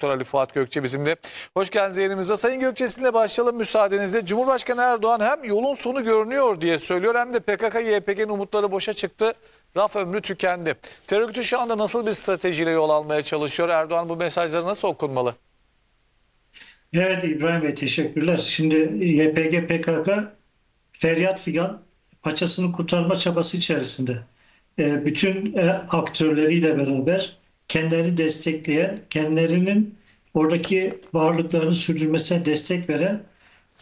Doktor Ali Fuat Gökçe bizimle. Hoş geldiniz yayınımıza. Sayın Gökçe sizinle başlayalım müsaadenizle. Cumhurbaşkanı Erdoğan hem yolun sonu görünüyor diye söylüyor hem de PKK-YPG'nin umutları boşa çıktı. Raf ömrü tükendi. Terör şu anda nasıl bir stratejiyle yol almaya çalışıyor? Erdoğan bu mesajları nasıl okunmalı? Evet İbrahim Bey teşekkürler. Şimdi YPG PKK feryat figan paçasını kurtarma çabası içerisinde. Ee, bütün e, aktörleriyle beraber kendilerini destekleyen, kendilerinin oradaki varlıklarını sürdürmesine destek veren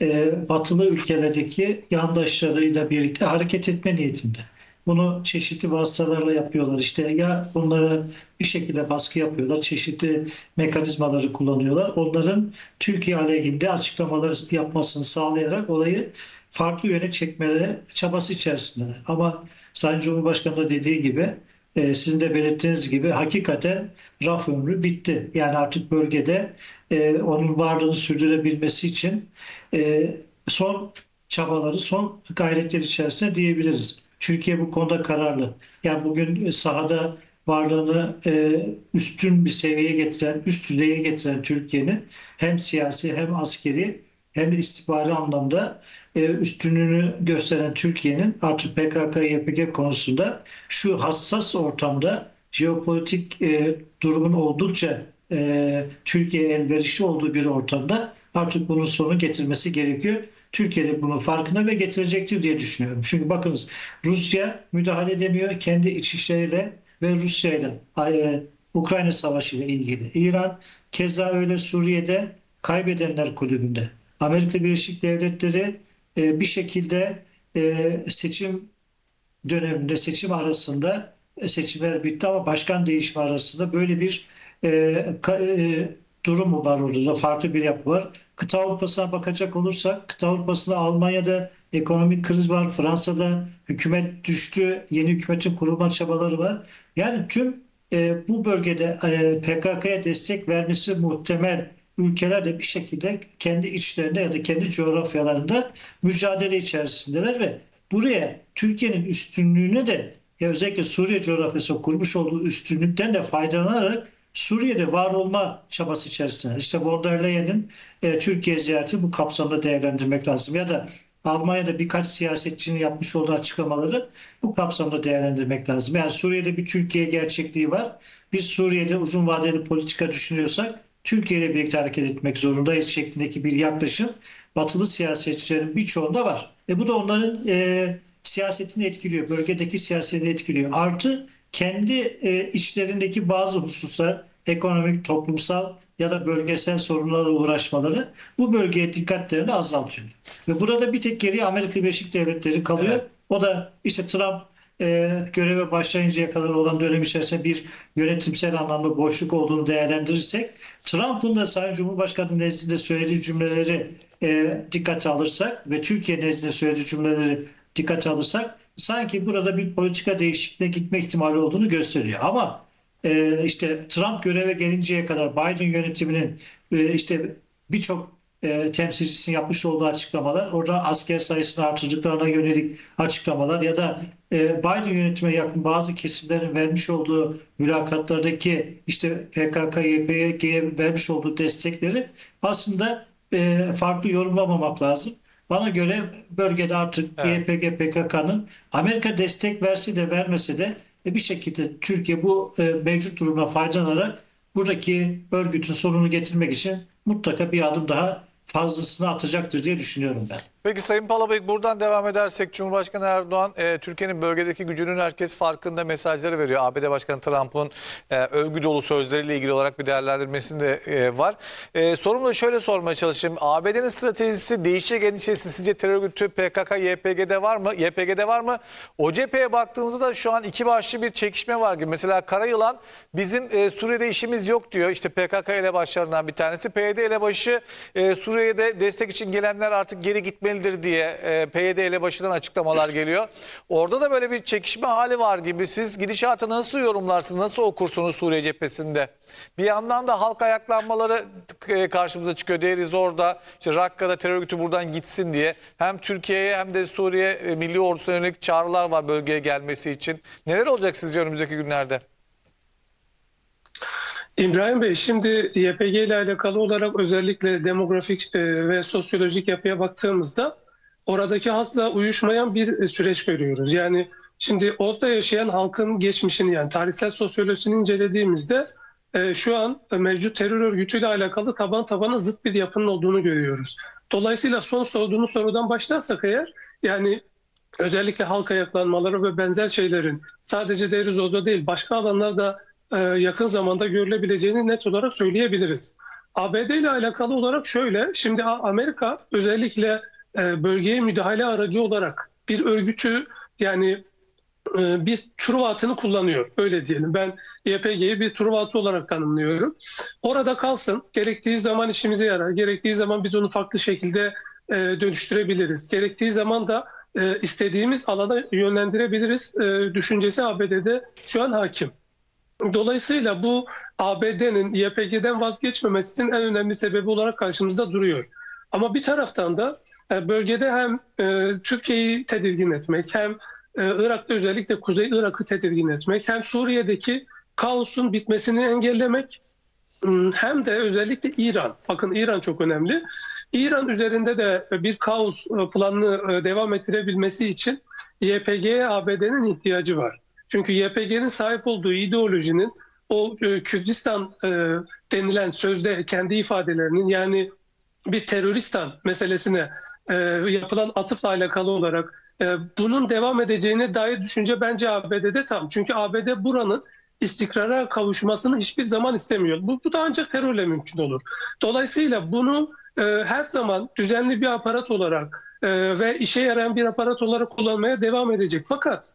e, batılı ülkelerdeki yandaşlarıyla birlikte hareket etme niyetinde. Bunu çeşitli vasıtalarla yapıyorlar. İşte ya onlara bir şekilde baskı yapıyorlar, çeşitli mekanizmaları kullanıyorlar. Onların Türkiye aleyhinde açıklamaları yapmasını sağlayarak olayı farklı yöne çekmeleri çabası içerisinde. Ama Sayın Cumhurbaşkanı da dediği gibi e, sizin de belirttiğiniz gibi hakikaten raf ömrü bitti. Yani artık bölgede e, onun varlığını sürdürebilmesi için e, son çabaları, son gayretler içerisinde diyebiliriz. Türkiye bu konuda kararlı. Yani bugün sahada varlığını e, üstün bir seviyeye getiren, üst düzeye getiren Türkiye'nin hem siyasi hem askeri hem istihbari anlamda e, üstünlüğünü gösteren Türkiye'nin artık PKK-YPG konusunda şu hassas ortamda jeopolitik e, durumun oldukça e, Türkiye elverişli olduğu bir ortamda artık bunun sonu getirmesi gerekiyor. Türkiye de bunun farkında ve getirecektir diye düşünüyorum. Çünkü bakınız Rusya müdahale edemiyor kendi iç işleriyle ve Rusya ile Ukrayna Savaşı ile ilgili. İran keza öyle Suriye'de kaybedenler kulübünde. Amerika Birleşik Devletleri e, bir şekilde e, seçim döneminde seçim arasında e, seçimler bitti ama başkan değişimi arasında böyle bir e, ka- e, durum mu var orada? Farklı bir yapı var. Kıta Avrupa'sına bakacak olursak, kıta Avrupa'sında Almanya'da ekonomik kriz var, Fransa'da hükümet düştü, yeni hükümetin kurulma çabaları var. Yani tüm e, bu bölgede e, PKK'ya destek vermesi muhtemel ülkeler de bir şekilde kendi içlerinde ya da kendi coğrafyalarında mücadele içerisindeler ve buraya Türkiye'nin üstünlüğüne de ya özellikle Suriye coğrafyası kurmuş olduğu üstünlükten de faydalanarak Suriye'de var olma çabası içerisinde. İşte von der Leyen'in e, Türkiye ziyareti bu kapsamda değerlendirmek lazım. Ya da Almanya'da birkaç siyasetçinin yapmış olduğu açıklamaları bu kapsamda değerlendirmek lazım. Yani Suriye'de bir Türkiye gerçekliği var. Biz Suriye'de uzun vadeli politika düşünüyorsak Türkiye ile birlikte hareket etmek zorundayız şeklindeki bir yaklaşım batılı siyasetçilerin birçoğunda var. E bu da onların e, siyasetini etkiliyor, bölgedeki siyasetini etkiliyor. Artı kendi e, içlerindeki bazı hususlar, ekonomik, toplumsal ya da bölgesel sorunlarla uğraşmaları bu bölgeye dikkatlerini azaltıyor. Ve burada bir tek geriye Amerika Birleşik Devletleri kalıyor. Evet. O da işte Trump e, göreve başlayıncaya kadar olan dönem içerisinde bir yönetimsel anlamda boşluk olduğunu değerlendirirsek Trump'ın da Sayın Cumhurbaşkanı nezdinde söylediği cümleleri e, dikkate alırsak ve Türkiye nezdinde söylediği cümleleri dikkate alırsak sanki burada bir politika değişikliğine gitme ihtimali olduğunu gösteriyor. Ama e, işte Trump göreve gelinceye kadar Biden yönetiminin e, işte birçok e, temsilcisinin yapmış olduğu açıklamalar, orada asker sayısını artırdıklarına yönelik açıklamalar ya da e, Biden yönetimine yakın bazı kesimlerin vermiş olduğu mülakatlardaki işte PKK, YPG'ye vermiş olduğu destekleri aslında e, farklı yorumlamamak lazım. Bana göre bölgede artık Evet. YPG, PKK'nın Amerika destek verse de vermese de e, bir şekilde Türkiye bu e, mevcut durumda faydalanarak buradaki örgütün sonunu getirmek için mutlaka bir adım daha fazlasını atacaktır diye düşünüyorum ben. Peki Sayın Palabeyk buradan devam edersek Cumhurbaşkanı Erdoğan e, Türkiye'nin bölgedeki gücünün herkes farkında mesajları veriyor. ABD Başkanı Trump'ın e, övgü dolu sözleriyle ilgili olarak bir değerlendirmesinde e, var. E, sorumu da şöyle sormaya çalışayım. ABD'nin stratejisi değişecek endişesi sizce terör örgütü PKK, YPG'de var mı? YPG'de var mı? O cepheye baktığımızda da şu an iki başlı bir çekişme var gibi. Mesela Karayılan bizim e, Suriye'de işimiz yok diyor. İşte PKK elebaşlarından bir tanesi. PYD elebaşı e, Suriye'de destek için gelenler artık geri gitmelidir diye e, PYD elebaşından açıklamalar geliyor. Orada da böyle bir çekişme hali var gibi. Siz gidişatı nasıl yorumlarsınız? Nasıl okursunuz Suriye cephesinde? Bir yandan da halk ayaklanmaları e, karşımıza çıkıyor. Deriz orada. İşte Rakka'da terör örgütü buradan gitsin diye. Hem Türkiye'ye hem de Suriye e, Milli Ordusu'na yönelik çağrılar var bölgeye gelmesi için. Neler olacak sizce önümüzdeki günlerde? İbrahim Bey, şimdi YPG ile alakalı olarak özellikle demografik e, ve sosyolojik yapıya baktığımızda oradaki halkla uyuşmayan bir süreç görüyoruz. Yani şimdi orada yaşayan halkın geçmişini yani tarihsel sosyolojisini incelediğimizde e, şu an mevcut terör örgütüyle alakalı taban tabana zıt bir yapının olduğunu görüyoruz. Dolayısıyla son sorduğunuz sorudan başlarsak eğer yani özellikle halk ayaklanmaları ve benzer şeylerin sadece Derizor'da değil başka alanlarda yakın zamanda görülebileceğini net olarak söyleyebiliriz. ABD ile alakalı olarak şöyle, şimdi Amerika özellikle e, bölgeye müdahale aracı olarak bir örgütü yani e, bir Truva atını kullanıyor. Öyle diyelim. Ben YPG'yi bir Truva atı olarak tanımlıyorum. Orada kalsın. Gerektiği zaman işimize yarar. Gerektiği zaman biz onu farklı şekilde e, dönüştürebiliriz. Gerektiği zaman da e, istediğimiz alana yönlendirebiliriz. E, düşüncesi ABD'de şu an hakim. Dolayısıyla bu ABD'nin YPG'den vazgeçmemesinin en önemli sebebi olarak karşımızda duruyor. Ama bir taraftan da e, bölgede hem e, Türkiye'yi tedirgin etmek hem e, Irak'ta özellikle Kuzey Irak'ı tedirgin etmek hem Suriye'deki kaosun bitmesini engellemek hem de özellikle İran. Bakın İran çok önemli. İran üzerinde de bir kaos planını devam ettirebilmesi için YPG'ye ABD'nin ihtiyacı var. Çünkü YPG'nin sahip olduğu ideolojinin o e, Kürdistan e, denilen sözde kendi ifadelerinin yani bir teröristan meselesine e, yapılan atıfla alakalı olarak e, bunun devam edeceğine dair düşünce bence ABD'de tam. Çünkü ABD buranın istikrara kavuşmasını hiçbir zaman istemiyor. Bu, bu da ancak terörle mümkün olur. Dolayısıyla bunu e, her zaman düzenli bir aparat olarak e, ve işe yarayan bir aparat olarak kullanmaya devam edecek. Fakat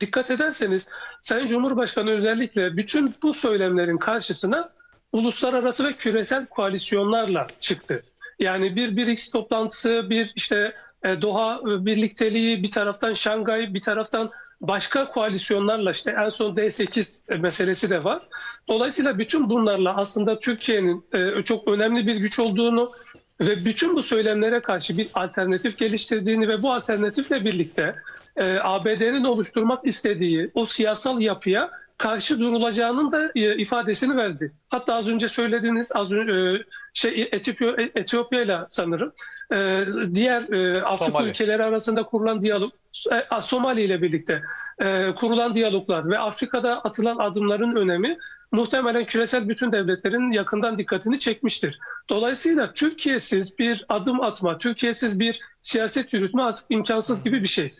dikkat ederseniz Sayın Cumhurbaşkanı özellikle bütün bu söylemlerin karşısına uluslararası ve küresel koalisyonlarla çıktı. Yani bir BRICS toplantısı, bir işte e, Doha e, birlikteliği, bir taraftan Şangay, bir taraftan başka koalisyonlarla işte en son D8 meselesi de var. Dolayısıyla bütün bunlarla aslında Türkiye'nin e, çok önemli bir güç olduğunu ve bütün bu söylemlere karşı bir alternatif geliştirdiğini ve bu alternatifle birlikte e, ABD'nin oluşturmak istediği o siyasal yapıya karşı durulacağının da e, ifadesini verdi. Hatta az önce söylediğiniz az önce e, şey Etiyopya Etiyopya ile sanırım e, diğer e, Afrika Somali. ülkeleri arasında kurulan diyalog e, Somali ile birlikte e, kurulan diyaloglar ve Afrika'da atılan adımların önemi muhtemelen küresel bütün devletlerin yakından dikkatini çekmiştir. Dolayısıyla Türkiye'siz bir adım atma, Türkiye'siz bir siyaset yürütme artık imkansız gibi bir şey.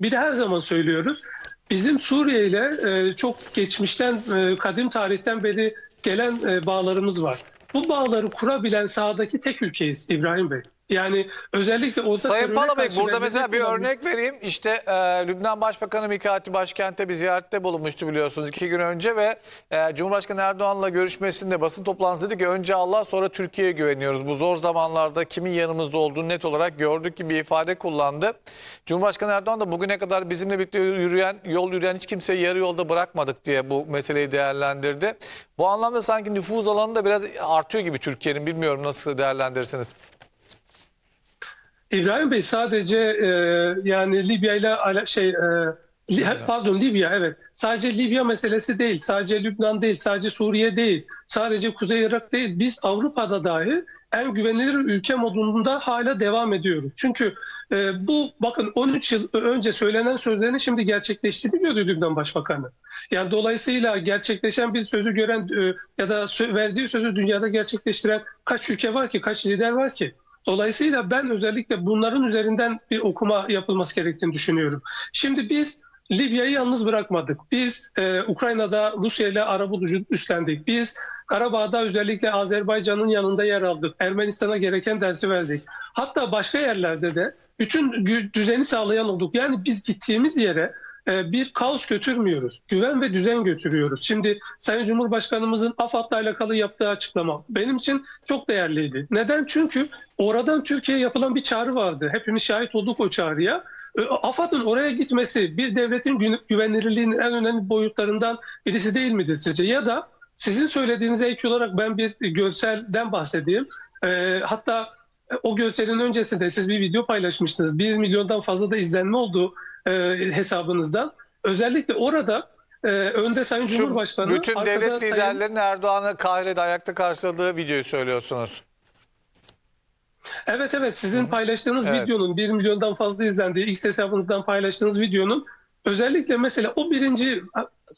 Bir de her zaman söylüyoruz. Bizim Suriye ile e, çok geçmişten, e, kadim tarihten beri gelen e, bağlarımız var. Bu bağları kurabilen sahadaki tek ülkeyiz İbrahim Bey. Yani özellikle orada Sayın karşı burada mesela bir olan- örnek vereyim. İşte e, Lübnan Başbakanı Mikati başkentte bir ziyarette bulunmuştu biliyorsunuz iki gün önce ve e, Cumhurbaşkanı Erdoğan'la görüşmesinde basın toplantısı dedi ki önce Allah sonra Türkiye'ye güveniyoruz. Bu zor zamanlarda kimin yanımızda olduğunu net olarak gördük gibi bir ifade kullandı. Cumhurbaşkanı Erdoğan da bugüne kadar bizimle birlikte yürüyen, yol yürüyen hiç kimseyi yarı yolda bırakmadık diye bu meseleyi değerlendirdi. Bu anlamda sanki nüfuz alanı da biraz artıyor gibi Türkiye'nin. Bilmiyorum nasıl değerlendirirsiniz. İbrahim Bey sadece e, yani Libya ile ala- şey e, pardon Libya evet. Sadece Libya meselesi değil, sadece Lübnan değil, sadece Suriye değil, sadece Kuzey Irak değil. Biz Avrupa'da dahi en güvenilir ülke modunda hala devam ediyoruz. Çünkü e, bu bakın 13 yıl önce söylenen sözlerin şimdi gerçekleştiğini diyordu Lübnan Başbakanı. Yani dolayısıyla gerçekleşen bir sözü gören e, ya da verdiği sözü dünyada gerçekleştiren kaç ülke var ki, kaç lider var ki? Dolayısıyla ben özellikle bunların üzerinden bir okuma yapılması gerektiğini düşünüyorum. Şimdi biz Libya'yı yalnız bırakmadık. Biz e, Ukrayna'da Rusya ile arabuluculuk üstlendik. Biz Karabağ'da özellikle Azerbaycan'ın yanında yer aldık. Ermenistan'a gereken dersi verdik. Hatta başka yerlerde de bütün düzeni sağlayan olduk. Yani biz gittiğimiz yere bir kaos götürmüyoruz. Güven ve düzen götürüyoruz. Şimdi Sayın Cumhurbaşkanımızın AFAD'la alakalı yaptığı açıklama benim için çok değerliydi. Neden? Çünkü oradan Türkiye'ye yapılan bir çağrı vardı. Hepimiz şahit olduk o çağrıya. E, AFAD'ın oraya gitmesi bir devletin gü- güvenilirliğinin en önemli boyutlarından birisi değil midir sizce? Ya da sizin söylediğinize ek olarak ben bir görselden bahsedeyim. E, hatta e, o görselin öncesinde siz bir video paylaşmıştınız. 1 milyondan fazla da izlenme oldu e, hesabınızdan. Özellikle orada e, önde Sayın Şu Cumhurbaşkanı, bütün devlet Sayın- liderlerinin Erdoğan'ı Kahire'de ayakta karşıladığı videoyu söylüyorsunuz. Evet evet sizin paylaştığınız Evet. videonun 1 milyondan fazla izlendiği X hesabınızdan paylaştığınız videonun özellikle mesela o birinci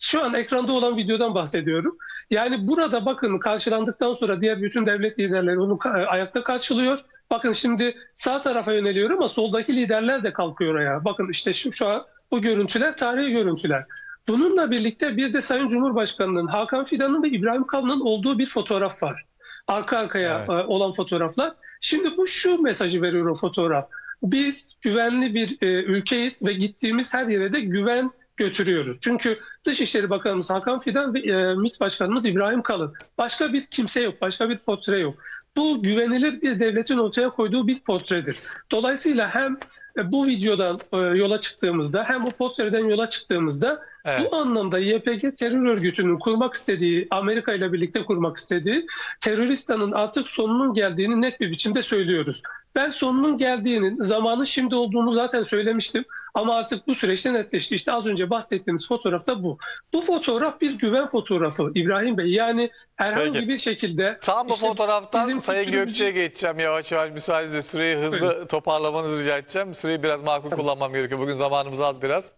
şu an ekranda olan videodan bahsediyorum. Yani burada bakın karşılandıktan sonra diğer bütün devlet liderleri onu ka- ayakta karşılıyor. Bakın şimdi sağ tarafa yöneliyor ama soldaki liderler de kalkıyor ayağa. Bakın işte şu, şu an bu görüntüler tarihi görüntüler. Bununla birlikte bir de Sayın Cumhurbaşkanı'nın, Hakan Fidan'ın ve İbrahim Kalın'ın olduğu bir fotoğraf var. Arka arkaya Evet. e, olan fotoğraflar. Şimdi bu şu mesajı veriyor o fotoğraf. Biz güvenli bir e, ülkeyiz ve gittiğimiz her yere de güven götürüyoruz. Çünkü Dışişleri Bakanımız Hakan Fidan ve e, MİT Başkanımız İbrahim Kalın. Başka bir kimse yok, başka bir portre yok. Bu güvenilir bir devletin ortaya koyduğu bir portredir. Dolayısıyla hem e, bu videodan e, yola çıktığımızda hem o portreden yola çıktığımızda Evet. bu anlamda YPG terör örgütünün kurmak istediği, Amerika ile birlikte kurmak istediği teröristanın artık sonunun geldiğini net bir biçimde söylüyoruz. Ben sonunun geldiğinin zamanı şimdi olduğunu zaten söylemiştim ama artık bu süreçte netleşti. İşte az önce bahsettiğimiz fotoğrafta bu. Bu fotoğraf bir güven fotoğrafı İbrahim Bey. Yani herhangi Peki. bir şekilde Tam bu işte fotoğraftan Sayın Gökçe'ye geçeceğim yavaş yavaş müsaadenizle süreyi hızlı Buyurun. toparlamanızı rica edeceğim. Süreyi biraz makul kullanmam gerekiyor. Bugün zamanımız az biraz.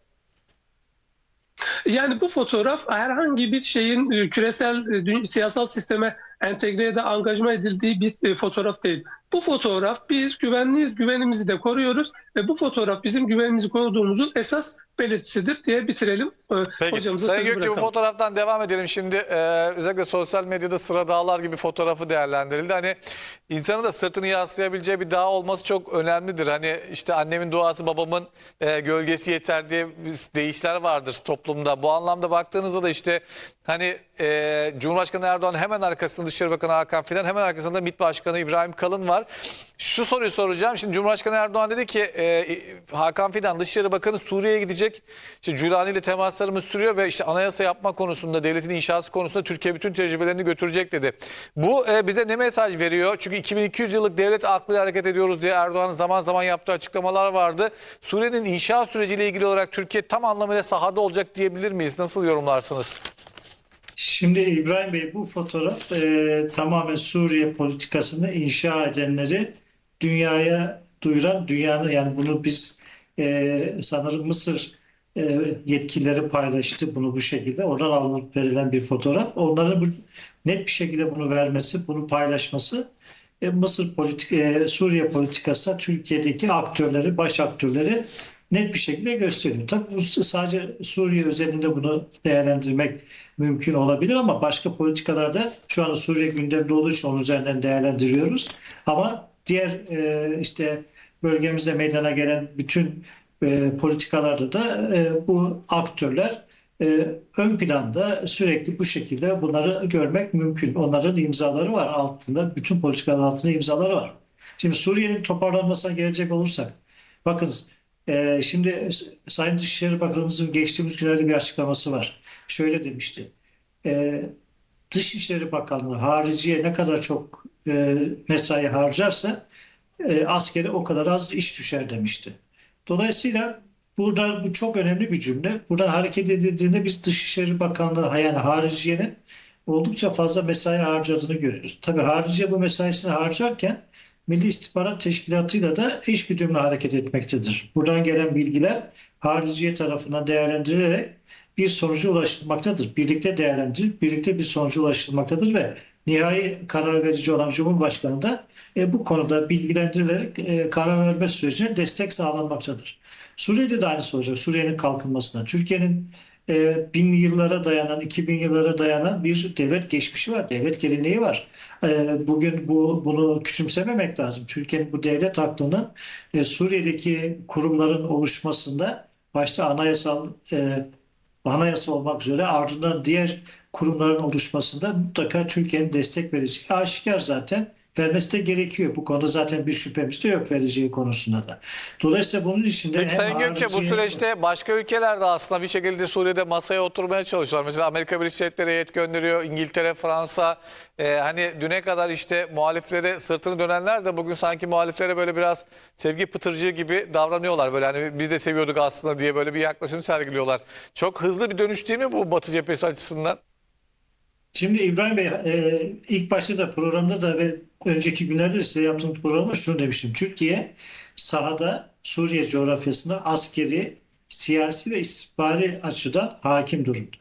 Yani bu fotoğraf herhangi bir şeyin e, küresel e, siyasal sisteme entegre ya da angajma edildiği bir e, fotoğraf değil. Bu fotoğraf biz güvenliyiz, güvenimizi de koruyoruz ve bu fotoğraf bizim güvenimizi koruduğumuzun esas belirtisidir diye bitirelim. E, Peki Hocamıza Sayın Gökçe bu fotoğraftan devam edelim. Şimdi e, özellikle sosyal medyada sıra dağlar gibi fotoğrafı değerlendirildi. Hani insanın da sırtını yaslayabileceği bir dağ olması çok önemlidir. Hani işte annemin duası babamın e, gölgesi yeter diye deyişler vardır toplumda. Bu anlamda baktığınızda da işte hani e, Cumhurbaşkanı Erdoğan hemen arkasında Dışişleri Bakanı Hakan Fidan hemen arkasında MİT Başkanı İbrahim Kalın var. Şu soruyu soracağım. Şimdi Cumhurbaşkanı Erdoğan dedi ki e, Hakan Fidan Dışişleri Bakanı Suriye'ye gidecek. İşte Cülani ile temaslarımız sürüyor ve işte anayasa yapma konusunda, devletin inşası konusunda Türkiye bütün tecrübelerini götürecek dedi. Bu e, bize ne mesaj veriyor? Çünkü 2200 yıllık devlet aklıyla hareket ediyoruz diye Erdoğan'ın zaman zaman yaptığı açıklamalar vardı. Suriye'nin inşa süreciyle ilgili olarak Türkiye tam anlamıyla sahada olacak diyebilir miyiz? Nasıl yorumlarsınız? Şimdi İbrahim Bey bu fotoğraf e, tamamen Suriye politikasını inşa edenleri dünyaya duyuran, dünyanın yani bunu biz e, sanırım Mısır e, yetkilileri paylaştı bunu bu şekilde. Oradan alınıp verilen bir fotoğraf. Onların bu, net bir şekilde bunu vermesi, bunu paylaşması e, Mısır politik, e, Suriye politikası Türkiye'deki aktörleri, baş aktörleri net bir şekilde gösteriyor. Tabii bu sadece Suriye özelinde bunu değerlendirmek mümkün olabilir ama başka politikalarda şu an Suriye gündemde olduğu için onun üzerinden değerlendiriyoruz. Ama diğer e, işte bölgemizde meydana gelen bütün e, politikalarda da e, bu aktörler e, ön planda sürekli bu şekilde bunları görmek mümkün. Onların imzaları var altında, bütün politikaların altında imzaları var. Şimdi Suriye'nin toparlanmasına gelecek olursak, bakınız e, şimdi Sayın Dışişleri Bakanımızın geçtiğimiz günlerde bir açıklaması var. Şöyle demişti. E, Dışişleri Bakanlığı hariciye ne kadar çok e, mesai harcarsa e, askere o kadar az iş düşer demişti. Dolayısıyla burada bu çok önemli bir cümle. Buradan hareket edildiğinde biz Dışişleri Bakanlığı yani hariciyenin oldukça fazla mesai harcadığını görüyoruz. Tabii hariciye bu mesaisini harcarken Milli İstihbarat Teşkilatı'yla da eşgüdümlü hareket etmektedir. Buradan gelen bilgiler hariciye tarafından değerlendirilerek bir sonuca ulaşılmaktadır. Birlikte değerlendirilip birlikte bir sonuca ulaşılmaktadır ve nihai karar verici olan Cumhurbaşkanı da e, bu konuda bilgilendirilerek e, karar verme sürecine destek sağlanmaktadır. Suriye'de de aynısı olacak. Suriye'nin kalkınmasına. Türkiye'nin e, bin yıllara dayanan, 2000 yıllara dayanan bir devlet geçmişi var. Devlet geleneği var. E, bugün bu bunu küçümsememek lazım. Türkiye'nin bu devlet aklının e, Suriye'deki kurumların oluşmasında başta anayasal e, anayasa olmak üzere ardından diğer kurumların oluşmasında mutlaka Türkiye'nin destek vereceği aşikar zaten. Vermesi de gerekiyor. Bu konuda zaten bir şüphemiz de yok vereceği konusunda da. Dolayısıyla bunun içinde Peki Sayın Gökçe bu süreçte başka ülkeler de aslında bir şekilde Suriye'de masaya oturmaya çalışıyorlar. Mesela Amerika Birleşik Devletleri heyet gönderiyor, İngiltere, Fransa. Ee, hani düne kadar işte muhaliflere sırtını dönenler de bugün sanki muhaliflere böyle biraz sevgi pıtırcığı gibi davranıyorlar. Böyle hani biz de seviyorduk aslında diye böyle bir yaklaşım sergiliyorlar. Çok hızlı bir dönüş değil mi bu Batı cephesi açısından? Şimdi İbrahim Bey e, ilk başta da programda da ve önceki günlerde de size yaptığım programda şunu demiştim. Türkiye sahada Suriye coğrafyasında askeri, siyasi ve istihbari açıdan hakim durumda.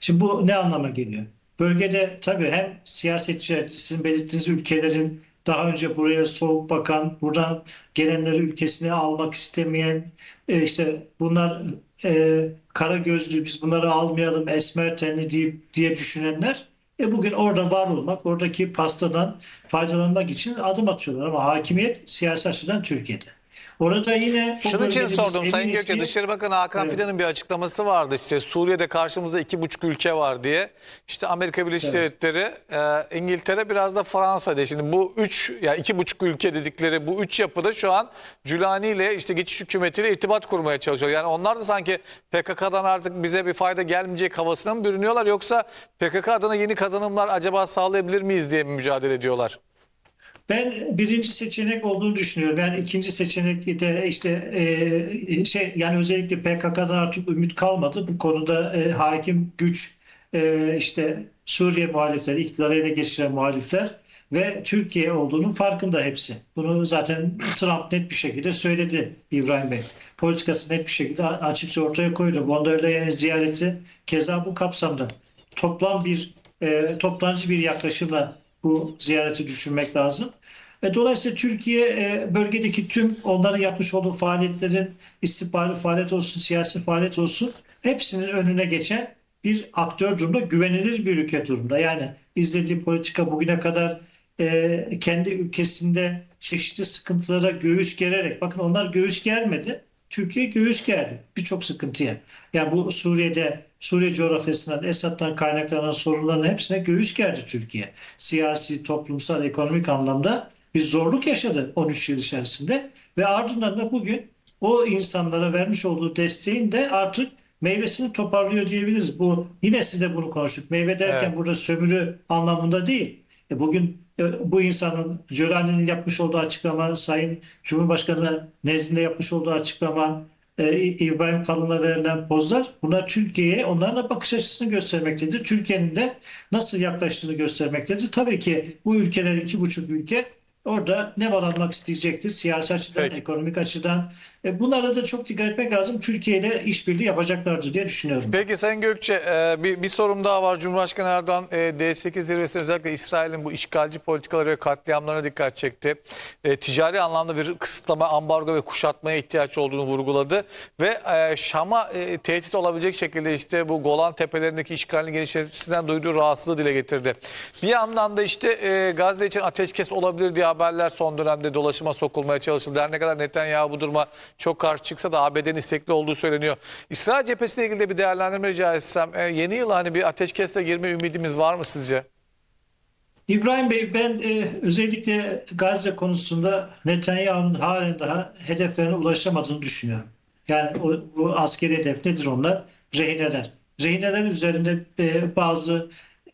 Şimdi bu ne anlama geliyor? Bölgede tabii hem siyasetçi, sizin belirttiğiniz ülkelerin daha önce buraya soğuk bakan, buradan gelenleri ülkesine almak istemeyen, e, işte bunlar e, kara gözlü, biz bunları almayalım, esmer tenli deyip, diye düşünenler e bugün orada var olmak, oradaki pastadan faydalanmak için adım atıyorlar ama hakimiyet siyasi açıdan Türkiye'de. Orada yine Şunun için sordum Sayın Gökçe. Dışişleri Bakanı Hakan Evet. Fidan'ın bir açıklaması vardı. İşte Suriye'de karşımızda iki buçuk ülke var diye. İşte Amerika Birleşik Evet. Devletleri, e, İngiltere biraz da Fransa diye. Şimdi bu üç, yani iki buçuk ülke dedikleri bu üç yapıda şu an Cülani ile işte geçiş hükümetiyle irtibat kurmaya çalışıyor. Yani onlar da sanki PKK'dan artık bize bir fayda gelmeyecek havasına mı bürünüyorlar yoksa PKK adına yeni kazanımlar acaba sağlayabilir miyiz diye mi mücadele ediyorlar? Ben birinci seçenek olduğunu düşünüyorum. Yani ikinci seçenek de işte e, şey yani özellikle PKK'dan artık ümit kalmadı. Bu konuda e, hakim güç e, işte Suriye muhalifleri, iktidarı ele geçiren muhalifler ve Türkiye olduğunun farkında hepsi. Bunu zaten Trump net bir şekilde söyledi İbrahim Bey. Politikası net bir şekilde açıkça ortaya koydu. Von der Leyen'in ziyareti keza bu kapsamda. Toplam bir e, toplancı bir yaklaşımla bu ziyareti düşünmek lazım. Dolayısıyla Türkiye e, bölgedeki tüm onların yapmış olduğu faaliyetlerin istihbari faaliyet olsun, siyasi faaliyet olsun hepsinin önüne geçen bir aktör durumda, güvenilir bir ülke durumda. Yani izlediği politika bugüne kadar e, kendi ülkesinde çeşitli sıkıntılara göğüs gererek, bakın onlar göğüs germedi, Türkiye göğüs gerdi birçok sıkıntıya. Yani bu Suriye'de, Suriye coğrafyasından, Esad'dan kaynaklanan sorunların hepsine göğüs gerdi Türkiye. Siyasi, toplumsal, ekonomik anlamda bir zorluk yaşadı 13 yıl içerisinde ve ardından da bugün o insanlara vermiş olduğu desteğin de artık meyvesini toparlıyor diyebiliriz. Bu yine sizle bunu konuştuk. Meyve derken Evet. burada sömürü anlamında değil. E bugün bu insanın Jölani'nin yapmış olduğu açıklama, Sayın Cumhurbaşkanı nezdinde yapmış olduğu açıklama, e, İbrahim Kalın'a verilen pozlar bunlar Türkiye'ye onların bakış açısını göstermektedir. Türkiye'nin de nasıl yaklaştığını göstermektedir. Tabii ki bu ülkeler iki buçuk ülke orada ne var almak isteyecektir siyasi açıdan, Peki. ekonomik açıdan. E, bunlara da çok dikkat etmek lazım. Türkiye ile işbirliği yapacaklardır diye düşünüyorum. Peki Sayın Gökçe e, bir, bir sorum daha var. Cumhurbaşkanı Erdoğan e, D8 zirvesinde özellikle İsrail'in bu işgalci politikaları ve katliamlarına dikkat çekti. E, Ticari anlamda bir kısıtlama, ambargo ve kuşatmaya ihtiyaç olduğunu vurguladı. Ve e, Şam'a e, tehdit olabilecek şekilde işte bu Golan Tepelerindeki işgalin gelişmesinden duyduğu rahatsızlığı dile getirdi. Bir yandan da işte e, Gazze için ateşkes olabilir diye haberler son dönemde dolaşıma sokulmaya çalışıldı. Her ne kadar Netanyahu bu duruma çok karşı çıksa da ABD'nin istekli olduğu söyleniyor. İsrail cephesiyle ilgili de bir değerlendirme rica etsem. E, yeni yıl hani bir ateşkesle girme ümidimiz var mı sizce? İbrahim Bey ben e, özellikle Gazze konusunda Netanyahu'nun halen daha hedeflerine ulaşamadığını düşünüyorum. Yani o, bu askeri hedef nedir onlar? Rehineler. Rehineler üzerinde e, bazı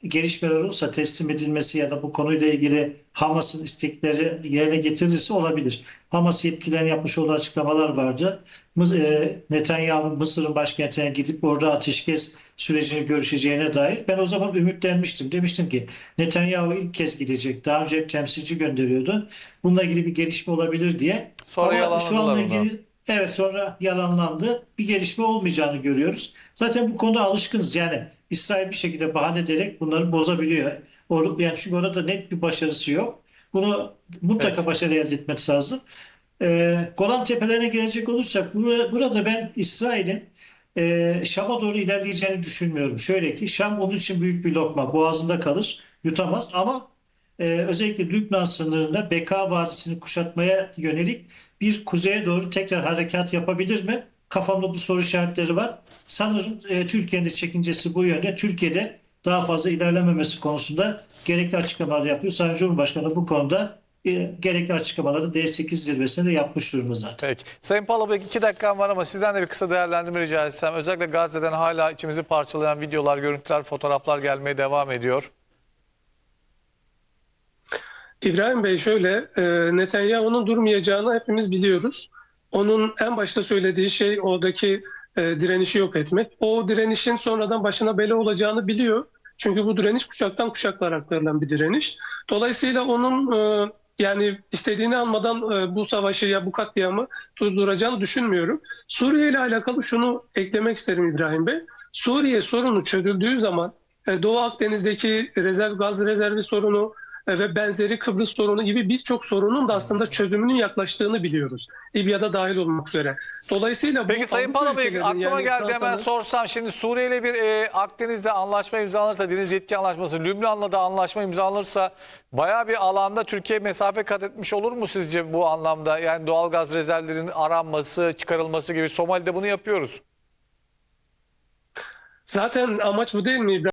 gelişmeler olursa teslim edilmesi ya da bu konuyla ilgili Hamas'ın istekleri yerine getirilirse olabilir. Hamas yetkililerin yapmış olduğu açıklamalar vardı. E, Netanyahu Mısır'ın başkentine gidip orada ateşkes sürecini görüşeceğine dair ben o zaman ümitlenmiştim. Demiştim ki Netanyahu ilk kez gidecek. Daha önce temsilci gönderiyordu. Bununla ilgili bir gelişme olabilir diye. Sonra Ama şu anla ilgili evet sonra yalanlandı. Bir gelişme olmayacağını görüyoruz. Zaten bu konuda alışkınız. Yani İsrail bir şekilde bahane ederek bunları bozabiliyor. Or- Yani çünkü orada net bir başarısı yok. Bunu mutlaka Evet. başarı elde etmesi lazım. Ee, Golan Tepelerine gelecek olursak bura- burada ben İsrail'in e, Şam'a doğru ilerleyeceğini düşünmüyorum. Şöyle ki Şam onun için büyük bir lokma. Boğazında kalır, yutamaz ama e, özellikle Lübnan sınırında Beka Vadisi'ni kuşatmaya yönelik bir kuzeye doğru tekrar harekat yapabilir mi? Kafamda bu soru işaretleri var. Sanırım e, Türkiye'nin de çekincesi bu yönde. Türkiye'de daha fazla ilerlememesi konusunda gerekli açıklamalar yapıyor. Sayın Cumhurbaşkanı bu konuda e, gerekli açıklamaları D8 zirvesinde yapmış durumda zaten. Peki. Sayın Palabek iki dakikam var ama sizden de bir kısa değerlendirme rica etsem. Özellikle Gazze'den hala içimizi parçalayan videolar, görüntüler, fotoğraflar gelmeye devam ediyor. İbrahim Bey şöyle, e, Netanyahu'nun durmayacağını hepimiz biliyoruz. Onun en başta söylediği şey oradaki e, direnişi yok etmek. O direnişin sonradan başına bela olacağını biliyor. Çünkü bu direniş kuşaktan kuşaklara aktarılan bir direniş. Dolayısıyla onun e, yani istediğini almadan e, bu savaşı ya bu katliamı durduracağını düşünmüyorum. Suriye ile alakalı şunu eklemek isterim İbrahim Bey. Suriye sorunu çözüldüğü zaman e, Doğu Akdeniz'deki rezerv gaz rezervi sorunu ve benzeri Kıbrıs sorunu gibi birçok sorunun da aslında çözümünün yaklaştığını biliyoruz. Libya'da dahil olmak üzere. Dolayısıyla bu Peki Sayın Avrupa Palabey ülkelerinin, aklıma yani geldi hemen sorsam. Şimdi Suriye ile bir e, Akdeniz'de anlaşma imzalanırsa, deniz yetki anlaşması, Lübnan'la da anlaşma imzalanırsa bayağı bir alanda Türkiye mesafe kat etmiş olur mu sizce bu anlamda? Yani doğal gaz rezervlerinin aranması, çıkarılması gibi Somali'de bunu yapıyoruz. Zaten amaç bu değil mi?